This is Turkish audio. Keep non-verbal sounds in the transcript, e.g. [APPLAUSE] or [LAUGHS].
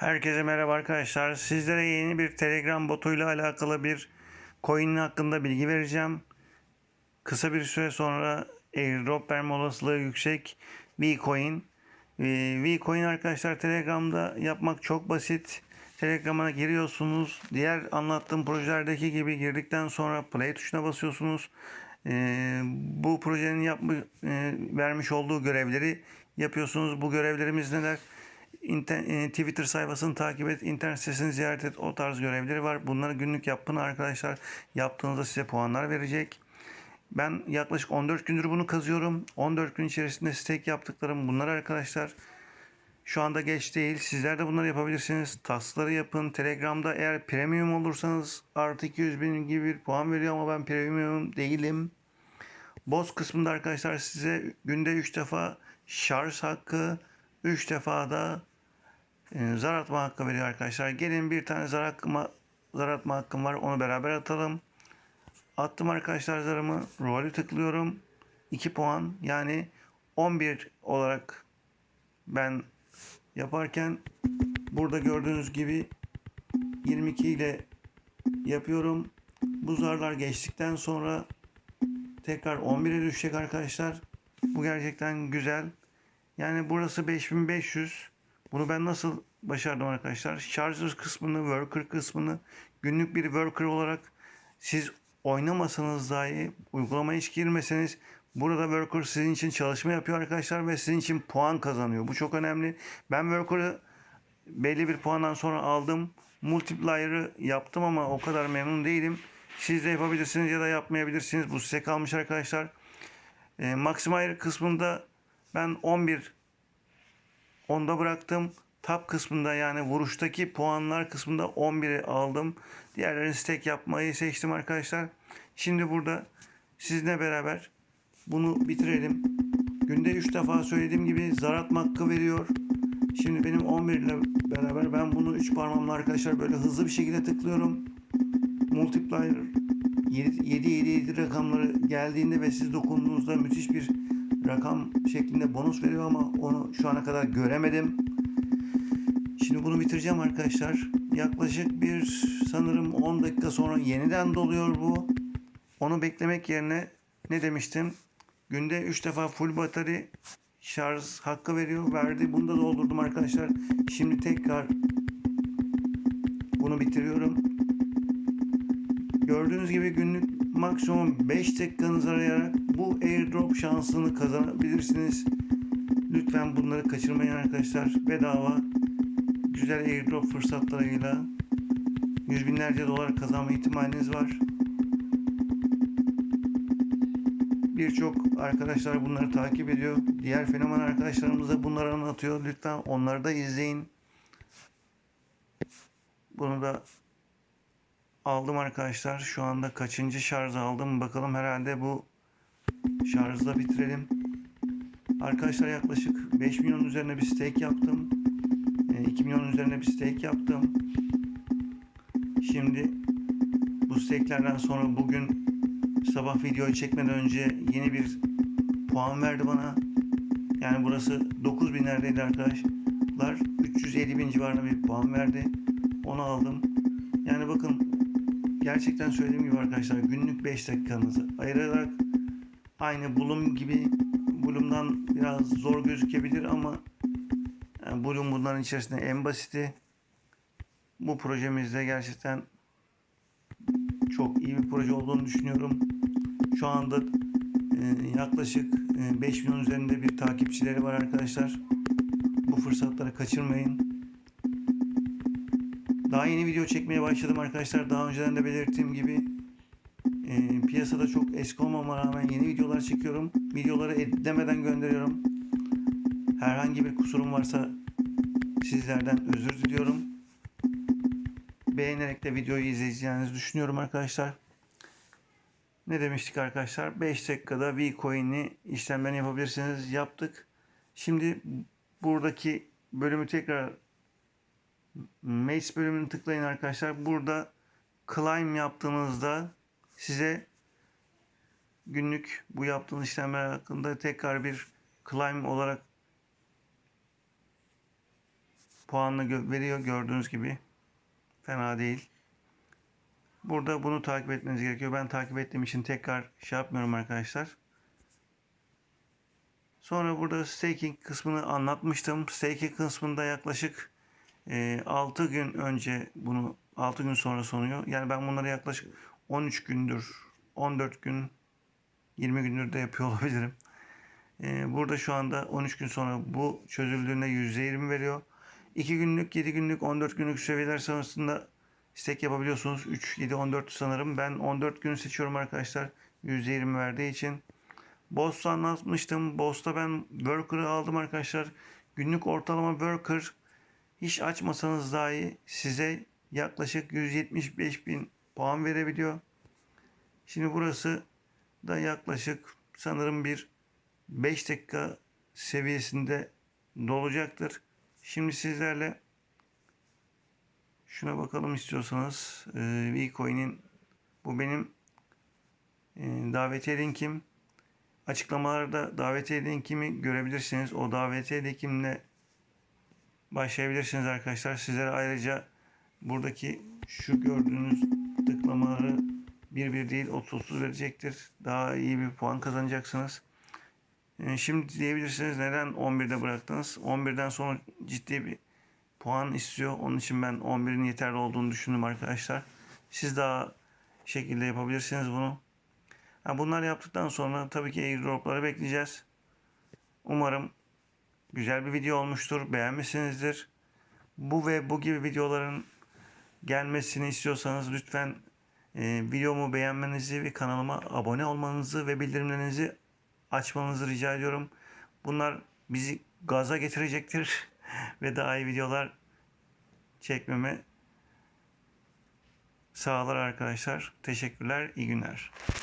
Herkese merhaba arkadaşlar. Sizlere yeni bir Telegram botuyla alakalı bir coin hakkında bilgi vereceğim. Kısa bir süre sonra airdrop verme olasılığı yüksek Vcoin. Ee, Vcoin arkadaşlar Telegram'da yapmak çok basit. Telegram'a giriyorsunuz. Diğer anlattığım projelerdeki gibi girdikten sonra play tuşuna basıyorsunuz. Ee, bu projenin yapma, e, vermiş olduğu görevleri yapıyorsunuz. Bu görevlerimiz neler? E, Twitter sayfasını takip et, internet sitesini ziyaret et. O tarz görevleri var. Bunları günlük yapın arkadaşlar. Yaptığınızda size puanlar verecek. Ben yaklaşık 14 gündür bunu kazıyorum. 14 gün içerisinde stake yaptıklarım bunlar arkadaşlar. Şu anda geç değil. Sizler de bunları yapabilirsiniz. Tasları yapın. Telegram'da eğer premium olursanız artı 200 bin gibi bir puan veriyor ama ben premium değilim. Boss kısmında arkadaşlar size günde 3 defa şarj hakkı, 3 defa da e, zar atma hakkı veriyor arkadaşlar. Gelin bir tane zar, hakkıma, zar atma hakkım var. Onu beraber atalım. Attım arkadaşlar zarımı. Rolü tıklıyorum. 2 puan yani 11 olarak ben yaparken burada gördüğünüz gibi 22 ile yapıyorum. Bu zarlar geçtikten sonra tekrar 11'e düşecek arkadaşlar. Bu gerçekten güzel. Yani burası 5500. Bunu ben nasıl başardım arkadaşlar? Charger kısmını, worker kısmını günlük bir worker olarak siz oynamasanız dahi uygulamaya hiç girmeseniz burada worker sizin için çalışma yapıyor arkadaşlar ve sizin için puan kazanıyor. Bu çok önemli. Ben worker'ı belli bir puandan sonra aldım. Multiplier'ı yaptım ama o kadar memnun değilim. Siz de yapabilirsiniz ya da yapmayabilirsiniz. Bu size kalmış arkadaşlar. E, Maximizer kısmında ben 11 onda bıraktım. Top kısmında yani vuruştaki puanlar kısmında 11'i aldım. Diğerlerini stake yapmayı seçtim arkadaşlar. Şimdi burada sizinle beraber bunu bitirelim. Günde 3 defa söylediğim gibi zar atma hakkı veriyor. Şimdi benim 11 ile beraber ben bunu 3 parmağımla arkadaşlar böyle hızlı bir şekilde tıklıyorum. Multiplier 777 rakamları geldiğinde ve siz dokunduğunuzda müthiş bir rakam şeklinde bonus veriyor ama onu şu ana kadar göremedim. Şimdi bunu bitireceğim arkadaşlar. Yaklaşık bir sanırım 10 dakika sonra yeniden doluyor bu. Onu beklemek yerine ne demiştim? Günde 3 defa full batarya şarj hakkı veriyor. Verdi. Bunu da doldurdum arkadaşlar. Şimdi tekrar bunu bitiriyorum. Gördüğünüz gibi günlük maksimum 5 dakikanızı arayarak bu airdrop şansını kazanabilirsiniz. Lütfen bunları kaçırmayın arkadaşlar. Bedava güzel airdrop fırsatlarıyla yüz binlerce dolar kazanma ihtimaliniz var. Birçok arkadaşlar bunları takip ediyor. Diğer fenomen arkadaşlarımız da bunları anlatıyor. Lütfen onları da izleyin. Bunu da aldım arkadaşlar. Şu anda kaçıncı şarj aldım. Bakalım herhalde bu şarjla bitirelim. Arkadaşlar yaklaşık 5 milyon üzerine bir stake yaptım. 2 milyon üzerine bir stake yaptım. Şimdi bu stake'lerden sonra bugün sabah videoyu çekmeden önce yeni bir puan verdi bana. Yani burası 9 binlerdeydi arkadaşlar. 350 bin civarında bir puan verdi. Onu aldım. Yani bakın gerçekten söylediğim gibi arkadaşlar günlük 5 dakikanızı ayırarak aynı Bloom gibi Bloom'dan biraz zor gözükebilir ama yani Bloom bunların içerisinde en basiti. Bu projemizde gerçekten çok iyi bir proje olduğunu düşünüyorum. Şu anda e, yaklaşık e, 5 milyon üzerinde bir takipçileri var arkadaşlar. Bu fırsatları kaçırmayın. Daha yeni video çekmeye başladım arkadaşlar. Daha önceden de belirttiğim gibi e, piyasada çok eski olmama rağmen yeni videolar çekiyorum. Videoları editlemeden gönderiyorum. Herhangi bir kusurum varsa sizlerden özür diliyorum. Beğenerek de videoyu izleyeceğinizi düşünüyorum arkadaşlar. Ne demiştik arkadaşlar? 5 dakikada Vcoin'i işlemlerini yapabilirsiniz. Yaptık. Şimdi buradaki bölümü tekrar Mace bölümünü tıklayın arkadaşlar. Burada climb yaptığınızda size günlük bu yaptığınız işlemler hakkında tekrar bir climb olarak puanını veriyor gördüğünüz gibi. Fena değil. Burada bunu takip etmeniz gerekiyor. Ben takip ettiğim için tekrar şey yapmıyorum arkadaşlar. Sonra burada staking kısmını anlatmıştım. Staking kısmında yaklaşık 6 gün önce bunu 6 gün sonra sonuyor. Yani ben bunları yaklaşık 13 gündür, 14 gün, 20 gündür de yapıyor [LAUGHS] olabilirim. E, burada şu anda 13 gün sonra bu çözüldüğünde %20 veriyor. 2 günlük, 7 günlük, 14 günlük seviyeler sonrasında stake yapabiliyorsunuz. 3, 7, 14 sanırım. Ben 14 günü seçiyorum arkadaşlar. %20 verdiği için. Boss'ta anlatmıştım. Boss'ta ben Worker'ı aldım arkadaşlar. Günlük ortalama Worker hiç açmasanız dahi size yaklaşık 175 bin puan verebiliyor. Şimdi burası da yaklaşık sanırım bir 5 dakika seviyesinde dolacaktır. Şimdi sizlerle şuna bakalım istiyorsanız. Ee, Vcoin'in bu benim e, davetiye linkim. Açıklamalarda davetiye linkimi görebilirsiniz. O davetiye linkimle başlayabilirsiniz arkadaşlar. Sizlere ayrıca buradaki şu gördüğünüz tıklamaları bir bir değil 30-30 verecektir. Daha iyi bir puan kazanacaksınız. Ee, Şimdi diyebilirsiniz neden 11'de bıraktınız? 11'den sonra ciddi bir puan istiyor. Onun için ben 11'in yeterli olduğunu düşündüm arkadaşlar. Siz daha şekilde yapabilirsiniz bunu. Bunlar yaptıktan sonra tabii ki airdropları bekleyeceğiz. Umarım güzel bir video olmuştur. Beğenmişsinizdir. Bu ve bu gibi videoların gelmesini istiyorsanız lütfen e, videomu beğenmenizi ve kanalıma abone olmanızı ve bildirimlerinizi açmanızı rica ediyorum. Bunlar bizi gaza getirecektir [LAUGHS] ve daha iyi videolar çekmeme sağlar arkadaşlar. Teşekkürler, iyi günler.